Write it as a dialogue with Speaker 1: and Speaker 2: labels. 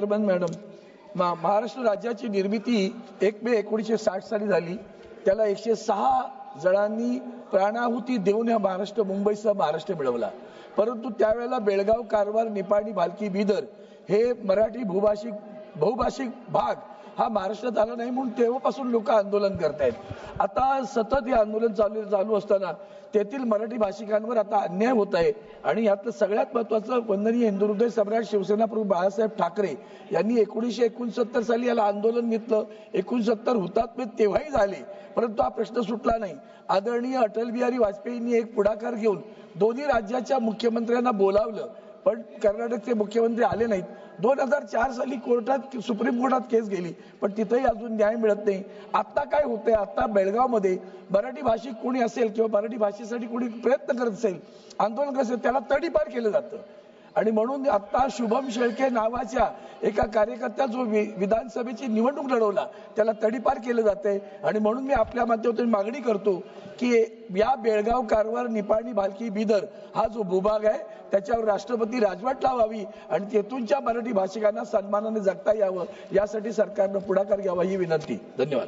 Speaker 1: Madam मा- महाराष्ट्र राज्याची निर्मिती एक मे एकोणीसशे साठ साली झाली. त्याला एकशे सहा जणांनी प्राणाहुती देऊन हा महाराष्ट्र मुंबईसह महाराष्ट्र मिळवला. परंतु त्यावेळेला बेळगाव कारवार निपाणी भालकी बिदर हे मराठी भूभाषिक बहुभाषिक भाग हा महाराष्ट्रात आला नाही म्हणून तेव्हापासून लोक आंदोलन करतायत. आता सतत हे आंदोलन चालू चालू असताना तेथील मराठी भाषिकांवर आता अन्याय होत आहे आणि यातलं सगळ्यात महत्वाचं वंदनीय हिंदुहृदय सम्राट शिवसेना प्रमुख बाळासाहेब ठाकरे यांनी एकोणीसशे एकोणसत्तर साली याला आंदोलन घेतलं. एकोणसत्तर हुतात्मे तेव्हाही झाले. परंतु हा प्रश्न सुटला नाही. आदरणीय अटल बिहारी वाजपेयींनी एक पुढाकार घेऊन दोन्ही राज्याच्या मुख्यमंत्र्यांना बोलावलं. पण कर्नाटकचे मुख्यमंत्री आले नाहीत. दोन हजार चार साली कोर्टात सुप्रीम कोर्टात केस गेली पण तिथेही अजून न्याय मिळत नाही. आता काय होतंय? आता बेळगावमध्ये मराठी भाषिक कोणी असेल किंवा मराठी भाषेसाठी कोणी प्रयत्न करत असेल आंदोलन करत असेल त्याला तडीपार केलं जातं. आणि म्हणून आता शुभम शेळके नावाच्या एका कार्यकर्त्या जो वि- विधानसभेची निवडणूक लढवला. त्याला तडीपार केलं जाते आणि म्हणून मी आपल्या माध्यमातून मागणी करतो की या बेळगाव कारवार निपाणी भालकी बिदर हा जो भूभाग आहे त्याच्यावर राष्ट्रपती राजवट लावावी आणि तेथूनच्या मराठी भाषिकांना सन्मानाने जगता यावं. यासाठी सरकारनं पुढाकार घ्यावा ही विनंती. धन्यवाद.